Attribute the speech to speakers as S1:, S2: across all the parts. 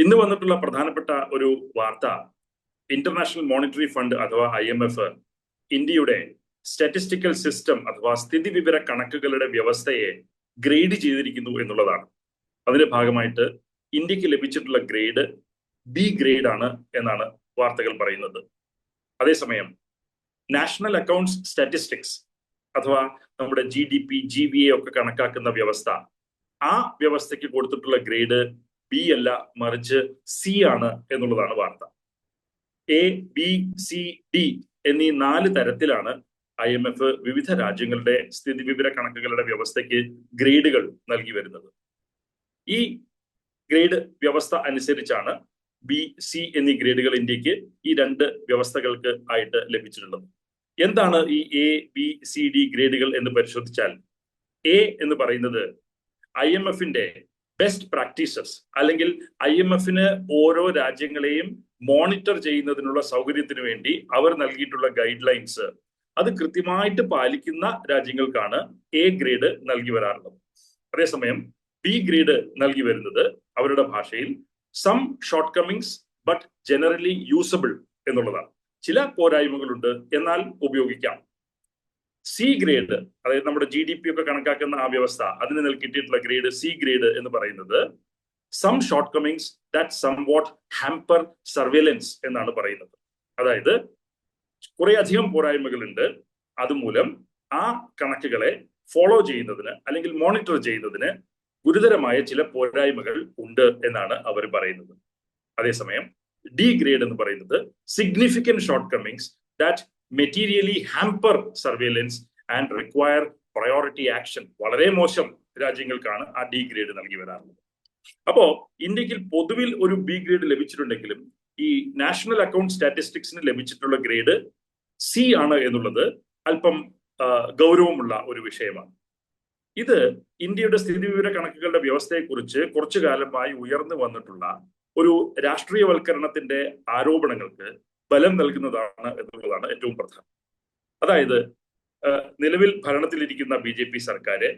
S1: ഇന്ന് വന്നിട്ടുള്ള പ്രധാനപ്പെട്ട ഒരു വാർത്ത ഇന്റർനാഷണൽ മോണിറ്ററി ഫണ്ട് അഥവാ ഐ എം എഫ് ഇന്ത്യയുടെ സ്റ്റാറ്റിസ്റ്റിക്കൽ സിസ്റ്റം അഥവാ സ്ഥിതി വിവര കണക്കുകളുടെ വ്യവസ്ഥയെ ഗ്രേഡ് ചെയ്തിരിക്കുന്നു എന്നുള്ളതാണ്. അതിന്റെ ഭാഗമായിട്ട് ഇന്ത്യയ്ക്ക് ലഭിച്ചിട്ടുള്ള ഗ്രേഡ് ബി ഗ്രേഡ് ആണ് എന്നാണ് വാർത്തകൾ പറയുന്നത്. അതേസമയം നാഷണൽ അക്കൗണ്ട്സ് സ്റ്റാറ്റിസ്റ്റിക്സ് അഥവാ നമ്മുടെ G D P G V A ഒക്കെ കണക്കാക്കുന്ന വ്യവസ്ഥ ആ വ്യവസ്ഥയ്ക്ക് കൊടുത്തിട്ടുള്ള ഗ്രേഡ് ബി അല്ല മറിച്ച് സി ആണ് എന്നുള്ളതാണ് വാർത്ത. എ ബി സി ഡി എന്നീ നാല് തരത്തിലാണ് ഐ എം എഫ് വിവിധ രാജ്യങ്ങളുടെ സ്ഥിതിവിവര കണക്കുകളുടെ വ്യവസ്ഥയ്ക്ക് ഗ്രേഡുകൾ നൽകി വരുന്നത്. ഈ ഗ്രേഡ് വ്യവസ്ഥ അനുസരിച്ചാണ് ബി സി എന്നീ ഗ്രേഡുകൾ ഇന്ത്യയ്ക്ക് ഈ രണ്ട് വ്യവസ്ഥകൾക്ക് ആയിട്ട് ലഭിച്ചിട്ടുള്ളത്. എന്താണ് ഈ എ ബി സി ഡി ഗ്രേഡുകൾ എന്ന് പരിശോധിച്ചാൽ? എ എന്ന് പറയുന്നത് ഐ എം എഫിന്റെ ബെസ്റ്റ് പ്രാക്ടീസസ് അല്ലെങ്കിൽ ഐ എം എഫിന് ഓരോ രാജ്യങ്ങളെയും മോണിറ്റർ ചെയ്യുന്നതിനുള്ള സൗകര്യത്തിന് വേണ്ടി അവർ നൽകിയിട്ടുള്ള ഗൈഡ് ലൈൻസ് അത് കൃത്യമായിട്ട് പാലിക്കുന്ന രാജ്യങ്ങൾക്കാണ് എ ഗ്രേഡ് നൽകി വരാറുള്ളത്. അതേസമയം ബി ഗ്രേഡ് നൽകി വരുന്നത് അവരുടെ ഭാഷയിൽ some shortcomings but generally usable എന്നുള്ളതാണ്. ചില പോരായ്മകളുണ്ട് എന്നാൽ ഉപയോഗിക്കാം. സി ഗ്രേഡ് അതായത് നമ്മുടെ ജി ഡി പി ഒക്കെ കണക്കാക്കുന്ന ആ വ്യവസ്ഥ അതിന് കിട്ടിയിട്ടുള്ള ഗ്രേഡ് സി ഗ്രേഡ് എന്ന് പറയുന്നത് some shortcomings that somewhat hamper surveillance എന്നാണ് പറയുന്നത്. അതായത് കുറെ അധികം പോരായ്മകളുണ്ട്. അതുമൂലം ആ കണക്കുകളെ ഫോളോ ചെയ്യുന്നതിന് അല്ലെങ്കിൽ മോണിറ്റർ ചെയ്യുന്നതിന് ഗുരുതരമായ ചില പോരായ്മകൾ ഉണ്ട് എന്നാണ് അവർ പറയുന്നത്. അതേസമയം ഡി ഗ്രേഡ് എന്ന് പറയുന്നത് significant shortcomings that materially hamper surveillance and require priority action വളരെ മോശം രാജ്യങ്ങൾക്കാണ് ആ ഡി ഗ്രേഡ് നൽകി വരാറുള്ളത്. അപ്പോ ഇന്ത്യയ്ക്ക് പൊതുവിൽ ഒരു ബി ഗ്രേഡ് ലഭിച്ചിട്ടുണ്ടെങ്കിലും ഈ നാഷണൽ അക്കൗണ്ട് സ്റ്റാറ്റിസ്റ്റിക്സിന് ലഭിച്ചിട്ടുള്ള ഗ്രേഡ് സി ആണ് എന്നുള്ളത് അല്പം ഗൗരവമുള്ള ഒരു വിഷയമാണ്. ഇത് ഇന്ത്യയുടെ സ്ഥിതിവിവര കണക്കുകളുടെ വ്യവസ്ഥയെക്കുറിച്ച് കുറച്ചു കാലമായി ഉയർന്നു വന്നിട്ടുള്ള ഒരു രാഷ്ട്രീയവൽക്കരണത്തിന്റെ ആരോപണങ്ങൾക്ക് ബലം നൽകുന്നതാണ് എന്നുള്ളതാണ് ഏറ്റവും പ്രധാനം. അതായത് നിലവിൽ ഭരണത്തിലിരിക്കുന്ന ബി ജെ പി സർക്കാര്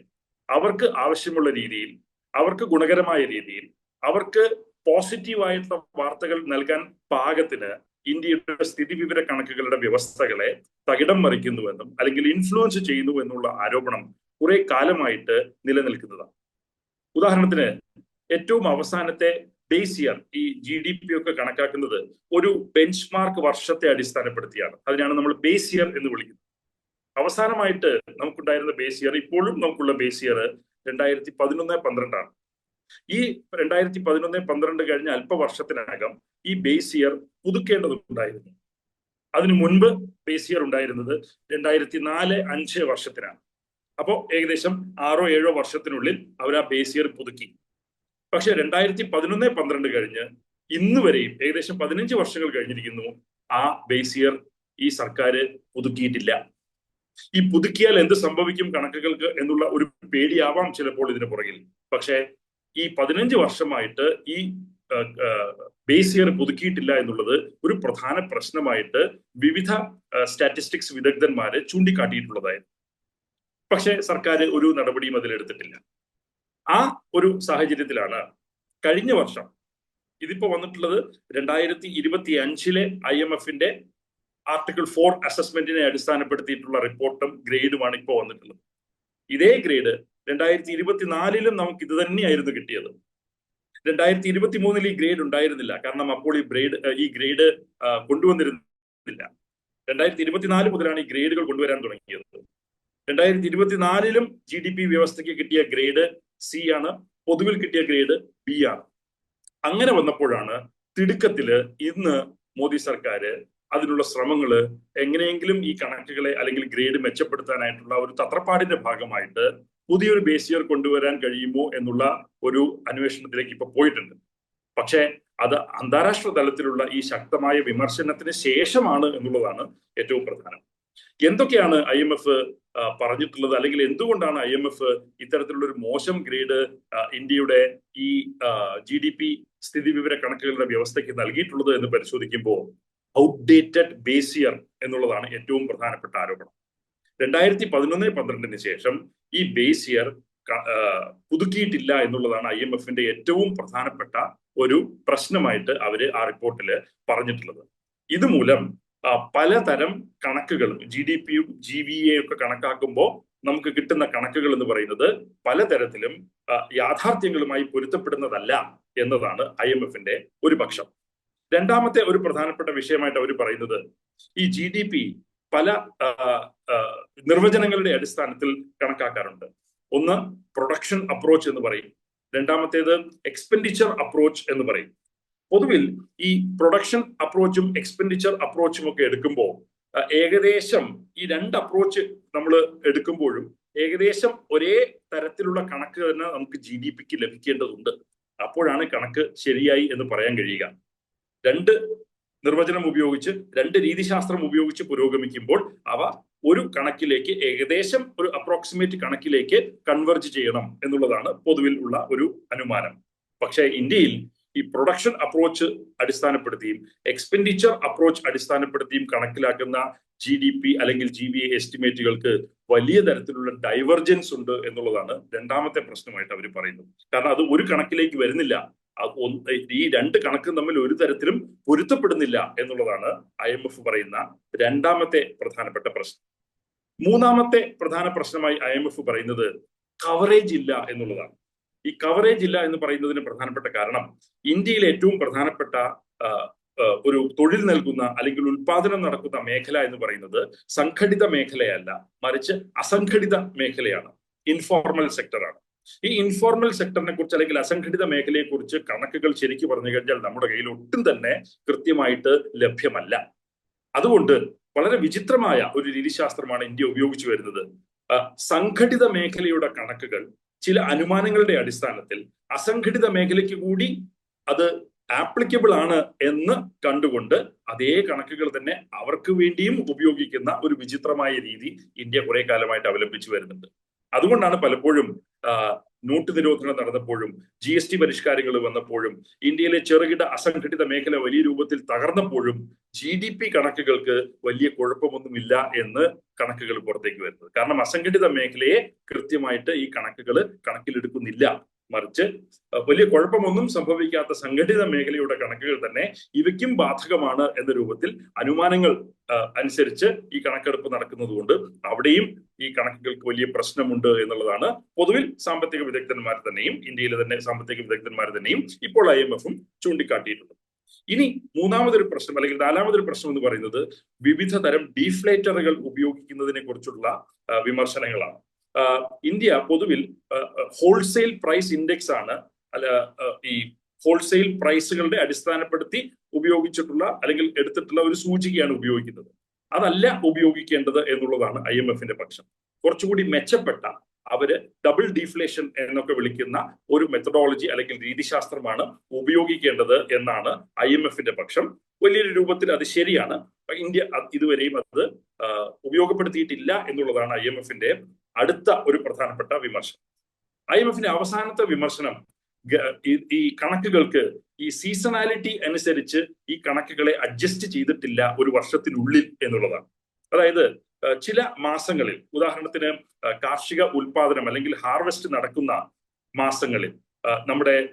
S1: അവർക്ക് ആവശ്യമുള്ള രീതിയിൽ അവർക്ക് ഗുണകരമായ രീതിയിൽ അവർക്ക് പോസിറ്റീവായിട്ടുള്ള വാർത്തകൾ നൽകാൻ പാകത്തിന് ഇന്ത്യയുടെ സ്ഥിതിവിവര കണക്കുകളുടെ വ്യവസ്ഥകളെ തകിടം മറിക്കുന്നുവെന്നും അല്ലെങ്കിൽ ഇൻഫ്ലുവൻസ് ചെയ്യുന്നു എന്നുള്ള ആരോപണം കുറെ കാലമായിട്ട് നിലനിൽക്കുന്നതാണ്. ഉദാഹരണത്തിന് ഏറ്റവും അവസാനത്തെ ബേസ് ഇയർ ഈ ജി ഡി പി ഒക്കെ കണക്കാക്കുന്നത് ഒരു ബെഞ്ച് മാർക്ക് വർഷത്തെ അടിസ്ഥാനപ്പെടുത്തിയാണ്. അതിനാണ് നമ്മൾ ബേസ് ഇയർ എന്ന് വിളിക്കുന്നത്. അവസാനമായിട്ട് നമുക്കുണ്ടായിരുന്ന ബേസ് ഇയർ ഇപ്പോഴും നമുക്കുള്ള ബേസ് ഇയർ രണ്ടായിരത്തി പതിനൊന്ന് പന്ത്രണ്ടാണ്. ഈ രണ്ടായിരത്തി പതിനൊന്ന് പന്ത്രണ്ട് കഴിഞ്ഞ അല്പവർഷത്തിനകം ഈ ബേസ് ഇയർ പുതുക്കേണ്ടതുണ്ടായിരുന്നു. അതിനു മുൻപ് ബേസ് ഇയർ ഉണ്ടായിരുന്നത് രണ്ടായിരത്തി നാല് അഞ്ച് വർഷത്തിനാണ്. അപ്പോൾ ഏകദേശം ആറോ ഏഴോ വർഷത്തിനുള്ളിൽ അവർ ആ ബേസ് ഇയർ പുതുക്കി. പക്ഷെ രണ്ടായിരത്തി പതിനൊന്ന് പന്ത്രണ്ട് കഴിഞ്ഞ് ഇന്ന് വരെയും ഏകദേശം പതിനഞ്ച് വർഷങ്ങൾ കഴിഞ്ഞിരിക്കുന്നു ആ ബേസ് ഇയർ ഈ സർക്കാർ പുതുക്കിയിട്ടില്ല. ഈ പുതുക്കിയാൽ എന്ത് സംഭവിക്കും കണക്കുകൾക്ക് എന്നുള്ള ഒരു പേടിയാവാം ചിലപ്പോൾ ഇതിന് പുറകിൽ. പക്ഷേ ഈ പതിനഞ്ച് വർഷമായിട്ട് ഈ ബേസ് ഇയർ പുതുക്കിയിട്ടില്ല എന്നുള്ളത് ഒരു പ്രധാന പ്രശ്നമായിട്ട് വിവിധ സ്റ്റാറ്റിസ്റ്റിക്സ് വിദഗ്ധന്മാര് ചൂണ്ടിക്കാട്ടിയിട്ടുള്ളതായിരുന്നു. പക്ഷേ സർക്കാർ ഒരു നടപടിയും അതിലെടുത്തിട്ടില്ല. ആ ഒരു സാഹചര്യത്തിലാണ് കഴിഞ്ഞ വർഷം ഇതിപ്പോ വന്നിട്ടുള്ളത് രണ്ടായിരത്തി ഇരുപത്തി അഞ്ചിലെ ഐ എം എഫിന്റെ ആർട്ടിക്കിൾ ഫോർ അസസ്മെന്റിനെ അടിസ്ഥാനപ്പെടുത്തിയിട്ടുള്ള റിപ്പോർട്ടും ഗ്രേഡുമാണ് ഇപ്പോൾ വന്നിട്ടുള്ളത്. ഇതേ ഗ്രേഡ് രണ്ടായിരത്തി ഇരുപത്തിനാലിലും നമുക്ക് ഇത് തന്നെയായിരുന്നു കിട്ടിയത്. രണ്ടായിരത്തി ഇരുപത്തി മൂന്നിൽ ഈ ഗ്രേഡ് ഉണ്ടായിരുന്നില്ല. കാരണം അപ്പോൾ ഈ ഗ്രേഡ് ഈ ഗ്രേഡ് കൊണ്ടുവന്നിരുന്നില്ല. രണ്ടായിരത്തി ഇരുപത്തിനാല് മുതലാണ് ഈ ഗ്രേഡുകൾ കൊണ്ടുവരാൻ തുടങ്ങിയത്. രണ്ടായിരത്തി ഇരുപത്തിനാലിലും ജി ഡി പി വ്യവസ്ഥയ്ക്ക് കിട്ടിയ ഗ്രേഡ് സി ആണ്. പൊതുവിൽ കിട്ടിയ ഗ്രേഡ് ബി ആണ്. അങ്ങനെ വന്നപ്പോഴാണ് തിടുക്കത്തിൽ ഇന്ന് മോദി സർക്കാർ അതിനുള്ള ശ്രമങ്ങൾ എങ്ങനെയെങ്കിലും ഈ കണക്കുകളെ അല്ലെങ്കിൽ ഗ്രേഡ് മെച്ചപ്പെടുത്താനായിട്ടുള്ള ഒരു തത്രപ്പാടിന്റെ ഭാഗമായിട്ട് പുതിയൊരു ബേസിയർ കൊണ്ടുവരാൻ കഴിയുമോ എന്നുള്ള ഒരു അന്വേഷണത്തിലേക്ക് ഇപ്പൊ പോയിട്ടുണ്ട്. പക്ഷേ അത് അന്താരാഷ്ട്ര തലത്തിലുള്ള ഈ ശക്തമായ വിമർശനത്തിന് ശേഷമാണ് എന്നുള്ളതാണ് ഏറ്റവും പ്രധാനം. എന്തൊക്കെയാണ് ഐ എം എഫ് പറഞ്ഞിട്ടുള്ളത്? അല്ലെങ്കിൽ എന്തുകൊണ്ടാണ് ഐ എം എഫ് ഇത്തരത്തിലുള്ള ഒരു മോശം ഗ്രേഡ് ഇന്ത്യയുടെ ഈ ജി ഡി പി സ്ഥിതി വിവര കണക്കുകളുടെ വ്യവസ്ഥയ്ക്ക് നൽകിയിട്ടുള്ളത് എന്ന് പരിശോധിക്കുമ്പോൾ ഔട്ട്ഡേറ്റഡ് ബേസ് ഇയർ എന്നുള്ളതാണ് ഏറ്റവും പ്രധാനപ്പെട്ട ആരോപണം. രണ്ടായിരത്തി പതിനൊന്ന് പന്ത്രണ്ടിന് ശേഷം ഈ ബേസ് ഇയർ പുതുക്കിയിട്ടില്ല എന്നുള്ളതാണ് ഐ എം എഫിന്റെ ഏറ്റവും പ്രധാനപ്പെട്ട ഒരു പ്രശ്നമായിട്ട് അവർ ആ റിപ്പോർട്ടിൽ പറഞ്ഞിട്ടുള്ളത്. ഇതുമൂലം പലതരം കണക്കുകളും ജി ഡി പിയും ജി വി എ ഒക്കെ കണക്കാക്കുമ്പോൾ നമുക്ക് കിട്ടുന്ന കണക്കുകൾ എന്ന് പറയുന്നത് പലതരത്തിലും യാഥാർത്ഥ്യങ്ങളുമായി പൊരുത്തപ്പെടുന്നതല്ല എന്നതാണ് ഐ എം എഫിന്റെ ഒരു പക്ഷം. രണ്ടാമത്തെ ഒരു പ്രധാനപ്പെട്ട വിഷയമായിട്ട് അവർ പറയുന്നത് ഈ ജി ഡി പി പല നിർവചനങ്ങളുടെ അടിസ്ഥാനത്തിൽ കണക്കാക്കാറുണ്ട്. ഒന്ന് പ്രൊഡക്ഷൻ അപ്രോച്ച് എന്ന് പറയും. രണ്ടാമത്തേത് എക്സ്പെൻഡിച്ചർ അപ്രോച്ച് എന്ന് പറയും. പൊതുവിൽ ഈ പ്രൊഡക്ഷൻ അപ്രോച്ചും എക്സ്പെൻഡിച്ചർ അപ്രോച്ചും ഒക്കെ എടുക്കുമ്പോൾ ഏകദേശം ഈ രണ്ട് അപ്രോച്ച് നമ്മൾ എടുക്കുമ്പോഴും ഏകദേശം ഒരേ തരത്തിലുള്ള കണക്ക് തന്നെ നമുക്ക് ജി ഡി പിക്ക് ലഭിക്കേണ്ടതുണ്ട്. അപ്പോഴാണ് കണക്ക് ശരിയായി എന്ന് പറയാൻ കഴിയുക. രണ്ട് നിർവചനം ഉപയോഗിച്ച് രണ്ട് രീതിശാസ്ത്രം ഉപയോഗിച്ച് പുരോഗമിക്കുമ്പോൾ അവ ഒരു കണക്കിലേക്ക് ഏകദേശം ഒരു അപ്രോക്സിമേറ്റ് കണക്കിലേക്ക് കൺവെർജ് ചെയ്യണം എന്നുള്ളതാണ് പൊതുവിൽ ഉള്ള ഒരു അനുമാനം. പക്ഷേ ഇന്ത്യയിൽ ഈ പ്രൊഡക്ഷൻ അപ്രോച്ച് അടിസ്ഥാനപ്പെടുത്തിയും എക്സ്പെൻഡിച്ചർ അപ്രോച്ച് അടിസ്ഥാനപ്പെടുത്തിയും കണക്കിലാക്കുന്ന ജി ഡി പി അല്ലെങ്കിൽ ജി ബി എസ്റ്റിമേറ്റുകൾക്ക് വലിയ തരത്തിലുള്ള ഡൈവർജൻസ് ഉണ്ട് എന്നുള്ളതാണ് രണ്ടാമത്തെ പ്രശ്നമായിട്ട് അവർ പറയുന്നത്. കാരണം അത് ഒരു കണക്കിലേക്ക് വരുന്നില്ല. ഈ രണ്ട് കണക്കും തമ്മിൽ ഒരു തരത്തിലും പൊരുത്തപ്പെടുന്നില്ല എന്നുള്ളതാണ് ഐ എം എഫ് പറയുന്ന രണ്ടാമത്തെ പ്രധാനപ്പെട്ട പ്രശ്നം. മൂന്നാമത്തെ പ്രധാന പ്രശ്നമായി ഐ എം എഫ് പറയുന്നത് കവറേജ് ഇല്ല എന്നുള്ളതാണ്. ഈ കവറേജ് ഇല്ല എന്ന് പറയുന്നതിന് പ്രധാനപ്പെട്ട കാരണം ഇന്ത്യയിലെ ഏറ്റവും പ്രധാനപ്പെട്ട ഒരു തൊഴിൽ നൽകുന്ന അല്ലെങ്കിൽ ഉൽപാദനം നടക്കുന്ന മേഖല എന്ന് പറയുന്നത് സംഘടിത മേഖലയല്ല മറിച്ച് അസംഘടിത മേഖലയാണ് ഇൻഫോർമൽ സെക്ടറാണ് ഈ ഇൻഫോർമൽ സെക്ടറിനെ കുറിച്ച് അല്ലെങ്കിൽ അസംഘടിത മേഖലയെ കുറിച്ച് കണക്കുകൾ ശരിക്കും പറഞ്ഞു കഴിഞ്ഞാൽ നമ്മുടെ കയ്യിൽ ഒട്ടും തന്നെ കൃത്യമായിട്ട് ലഭ്യമല്ല. അതുകൊണ്ട് വളരെ വിചിത്രമായ ഒരു രീതിശാസ്ത്രമാണ് ഇന്ത്യ ഉപയോഗിച്ചു വരുന്നത്. സംഘടിത മേഖലയുടെ കണക്കുകൾ ചില അനുമാനങ്ങളുടെ അടിസ്ഥാനത്തിൽ അസംഘടിത മേഖലയ്ക്ക് കൂടി അത് ആപ്ലിക്കബിൾ ആണ് എന്ന് കണ്ടുകൊണ്ട് അതേ കണക്കുകൾ തന്നെ അവർക്ക് വേണ്ടിയും ഉപയോഗിക്കുന്ന ഒരു വിചിത്രമായ രീതി ഇന്ത്യ കുറെ കാലമായിട്ട് അവലംബിച്ചു വരുന്നുണ്ട്. അതുകൊണ്ടാണ് പലപ്പോഴും നോട്ട് നിരോധനം നടന്നപ്പോഴും ജി എസ് ടി പരിഷ്കാരങ്ങൾ വന്നപ്പോഴും ഇന്ത്യയിലെ ചെറുകിട അസംഘടിത മേഖല വലിയ രൂപത്തിൽ തകർന്നപ്പോഴും ജി ഡി പി കണക്കുകൾക്ക് വലിയ കുഴപ്പമൊന്നുമില്ല എന്ന് കണക്കുകൾ പുറത്തേക്ക് വരുന്നത്. കാരണം അസംഘടിത മേഖലയെ കൃത്യമായിട്ട് ഈ കണക്കുകൾ കണക്കിലെടുക്കുന്നില്ല. മറിച്ച് വലിയ കുഴപ്പമൊന്നും സംഭവിക്കാത്ത സംഘടിത മേഖലയുടെ കണക്കുകൾ തന്നെ ഇവയ്ക്കും ബാധകമാണ് എന്ന രൂപത്തിൽ അനുമാനങ്ങൾ അനുസരിച്ച് ഈ കണക്കെടുപ്പ് നടക്കുന്നതുകൊണ്ട് അവിടെയും ഈ കണക്കുകൾക്ക് വലിയ പ്രശ്നമുണ്ട് എന്നുള്ളതാണ്. പൊതുവിൽ സാമ്പത്തിക വിദഗ്ധന്മാർ തന്നെയും ഇന്ത്യയിലെ തന്നെ സാമ്പത്തിക വിദഗ്ധന്മാർ തന്നെയും ഇപ്പോൾ ഐ എം എഫും ചൂണ്ടിക്കാട്ടിയിട്ടുള്ളത് ഇനി മൂന്നാമതൊരു പ്രശ്നം അല്ലെങ്കിൽ നാലാമതൊരു പ്രശ്നം എന്ന് പറയുന്നത് വിവിധ തരം ഡീഫ്ലേറ്ററുകൾ ഉപയോഗിക്കുന്നതിനെ കുറിച്ചുള്ള വിമർശനങ്ങളാണ്. ഇന്ത്യ പൊതുവിൽ ഹോൾസെയിൽ പ്രൈസ് ഇൻഡെക്സ് ആണ് അല്ല ഈ ഹോൾസെയിൽ പ്രൈസുകളുടെ അടിസ്ഥാനപ്പെടുത്തി ഉപയോഗിച്ചിട്ടുള്ള അല്ലെങ്കിൽ എടുത്തിട്ടുള്ള ഒരു സൂചികയാണ് ഉപയോഗിക്കുന്നത്. അതല്ല ഉപയോഗിക്കേണ്ടത് എന്നുള്ളതാണ് ഐ എം എഫിന്റെ പക്ഷം. കുറച്ചുകൂടി മെച്ചപ്പെട്ട അവർ ഡബിൾ ഡീഫ്ലേഷൻ എന്നൊക്കെ വിളിക്കുന്ന ഒരു മെത്തഡോളജി അല്ലെങ്കിൽ രീതിശാസ്ത്രമാണ് ഉപയോഗിക്കേണ്ടത് എന്നാണ് ഐ എം എഫിന്റെ പക്ഷം. വലിയൊരു രൂപത്തിൽ അത് ശരിയാണ്. ഇന്ത്യ ഇതുവരെയും അത് ഉപയോഗപ്പെടുത്തിയിട്ടില്ല എന്നുള്ളതാണ് ഐ എം എഫിന്റെ അടുത്ത ഒരു പ്രധാനപ്പെട്ട വിമർശനം. ഐ എം എഫിന്റെ അവസാനത്തെ വിമർശനം ഈ- കണക്കുകൾക്ക് ഈ സീസണാലിറ്റി അനുസരിച്ച് ഈ കണക്കുകളെ അഡ്ജസ്റ്റ് ചെയ്തിട്ടില്ല ഒരു വർഷത്തിനുള്ളിൽ എന്നുള്ളതാണ്. അതായത് ചില മാസങ്ങളിൽ ഉദാഹരണത്തിന് കാർഷിക ഉൽപാദനം അല്ലെങ്കിൽ ഹാർവെസ്റ്റ് നടക്കുന്ന മാസങ്ങളിൽ നമ്മുടെ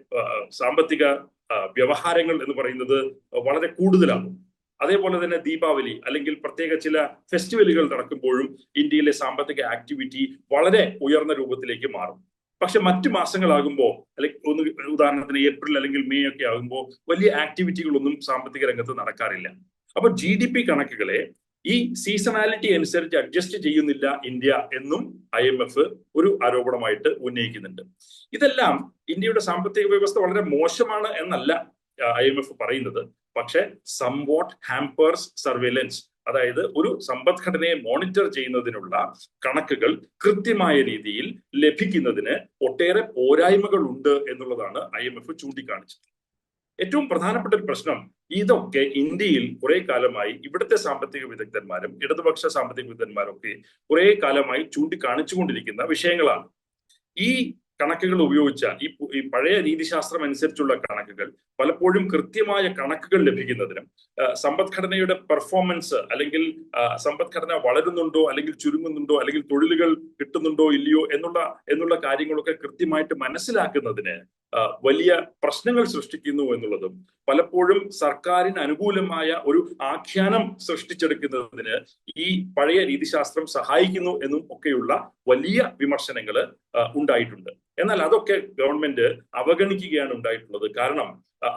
S1: സാമ്പത്തിക വ്യവഹാരങ്ങൾ എന്ന് പറയുന്നത് വളരെ കൂടുതലാണ് അതേപോലെ തന്നെ ദീപാവലി അല്ലെങ്കിൽ പ്രത്യേക ചില ഫെസ്റ്റിവലുകൾ നടക്കുമ്പോഴും ഇന്ത്യയിലെ സാമ്പത്തിക ആക്ടിവിറ്റി വളരെ ഉയർന്ന രൂപത്തിലേക്ക് മാറും. പക്ഷെ മറ്റു മാസങ്ങളാകുമ്പോൾ അല്ലെങ്കിൽ ഒന്ന് ഉദാഹരണത്തിന് ഏപ്രിൽ അല്ലെങ്കിൽ മെയ് ഒക്കെ ആകുമ്പോൾ വലിയ ആക്ടിവിറ്റികളൊന്നും സാമ്പത്തിക രംഗത്ത് നടക്കാറില്ല. അപ്പൊ ജി ഡി പി കണക്കുകളെ ഈ സീസണാലിറ്റി അനുസരിച്ച് അഡ്ജസ്റ്റ് ചെയ്യുന്നില്ല ഇന്ത്യ എന്നും ഐ എം എഫ് ഒരു ആരോപണമായിട്ട് ഉന്നയിക്കുന്നുണ്ട്. ഇതെല്ലാം ഇന്ത്യയുടെ സാമ്പത്തിക വ്യവസ്ഥ വളരെ മോശമാണ് എന്നല്ല ഐ എം എഫ് പറയുന്നത്. പക്ഷെ സംവാട്ട് ഹാമ്പേഴ്സ് സർവേലൻസ് അതായത് ഒരു സമ്പദ്ഘടനയെ മോണിറ്റർ ചെയ്യുന്നതിനുള്ള കണക്കുകൾ കൃത്യമായ രീതിയിൽ ലഭിക്കുന്നതിന് ഒട്ടേറെ പോരായ്മകൾ ഉണ്ട് എന്നുള്ളതാണ് ഐ എം എഫ് ചൂണ്ടിക്കാണിച്ചത്. ഏറ്റവും പ്രധാനപ്പെട്ട ഒരു പ്രശ്നം ഇതൊക്കെ ഇന്ത്യയിൽ കുറെ കാലമായി ഇവിടുത്തെ സാമ്പത്തിക വിദഗ്ധന്മാരും ഇടതുപക്ഷ സാമ്പത്തിക വിദഗ്ധന്മാരും ഒക്കെ കുറെ കാലമായി ചൂണ്ടിക്കാണിച്ചുകൊണ്ടിരിക്കുന്ന വിഷയങ്ങളാണ്. ഈ കണക്കുകൾ ഉപയോഗിച്ച ഈ ഈ പഴയ രീതിശാസ്ത്രം അനുസരിച്ചുള്ള കണക്കുകൾ പലപ്പോഴും കൃത്യമായ കണക്കുകൾ ലഭിക്കുന്നതിനും സമ്പദ്ഘടനയുടെ പെർഫോമൻസ് അല്ലെങ്കിൽ സമ്പദ്ഘടന വളരുന്നുണ്ടോ അല്ലെങ്കിൽ ചുരുങ്ങുന്നുണ്ടോ അല്ലെങ്കിൽ തൊഴിലുകൾ കിട്ടുന്നുണ്ടോ ഇല്ലയോ എന്നുള്ള എന്നുള്ള കാര്യങ്ങളൊക്കെ കൃത്യമായിട്ട് മനസ്സിലാക്കുന്നതിന് വലിയ പ്രശ്നങ്ങൾ സൃഷ്ടിക്കുന്നു എന്നുള്ളതും പലപ്പോഴും സർക്കാരിന് അനുകൂലമായ ഒരു ആഖ്യാനം സൃഷ്ടിച്ചെടുക്കുന്നതിന് ഈ പഴയ രീതിശാസ്ത്രം സഹായിക്കുന്നു എന്നും ഒക്കെയുള്ള വലിയ വിമർശനങ്ങൾ ഉണ്ടായിട്ടുണ്ട്. എന്നാൽ അതൊക്കെ ഗവൺമെന്റ് അവഗണിക്കുകയാണ് ഉണ്ടായിട്ടുള്ളത്. കാരണം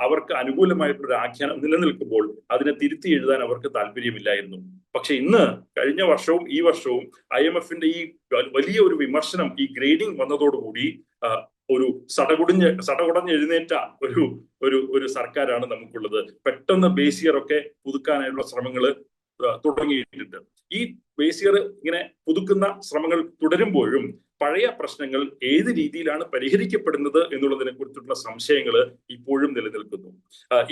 S1: അവർക്ക് അനുകൂലമായിട്ടുള്ള ഒരു ആഖ്യാനം നിലനിൽക്കുമ്പോൾ അതിനെ തിരുത്തി എഴുതാൻ അവർക്ക് താല്പര്യമില്ലായിരുന്നു. പക്ഷെ ഇന്ന് കഴിഞ്ഞ വർഷവും ഈ വർഷവും ഐ എം എഫിന്റെ ഈ വലിയ ഒരു വിമർശനം ഈ ഗ്രേഡിംഗ് വന്നതോടുകൂടി ഒരു സടകുടിഞ്ഞ് സടകുടഞ്ഞ് എഴുന്നേറ്റ ഒരു ഒരു ഒരു സർക്കാരാണ് നമുക്കുള്ളത്. പെട്ടെന്ന് ബേസിയർ ഒക്കെ പുതുക്കാനായുള്ള ശ്രമങ്ങൾ തുടങ്ങിയിട്ടുണ്ട്. ഈ ബേസിയർ ഇങ്ങനെ പുതുക്കുന്ന ശ്രമങ്ങൾ തുടരുമ്പോഴും പഴയ പ്രശ്നങ്ങൾ ഏത് രീതിയിലാണ് പരിഹരിക്കപ്പെടുന്നത് എന്നുള്ളതിനെ കുറിച്ചുള്ള സംശയങ്ങൾ ഇപ്പോഴും നിലനിൽക്കുന്നു.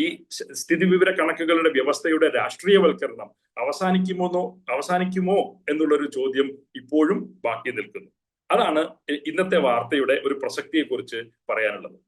S1: ഈ സ്ഥിതി സ്ഥിതിവിവര കണക്കുകളുടെ വ്യവസ്ഥയുടെ രാഷ്ട്രീയവൽക്കരണം അവസാനിക്കുമോന്നോ അവസാനിക്കുമോ എന്നുള്ളൊരു ചോദ്യം ഇപ്പോഴും ബാക്കി നിൽക്കുന്നു. അതാണ് ഇന്നത്തെ വാർത്തയുടെ ഒരു പ്രസക്തിയെ കുറിച്ച് പറയാനുള്ളത്.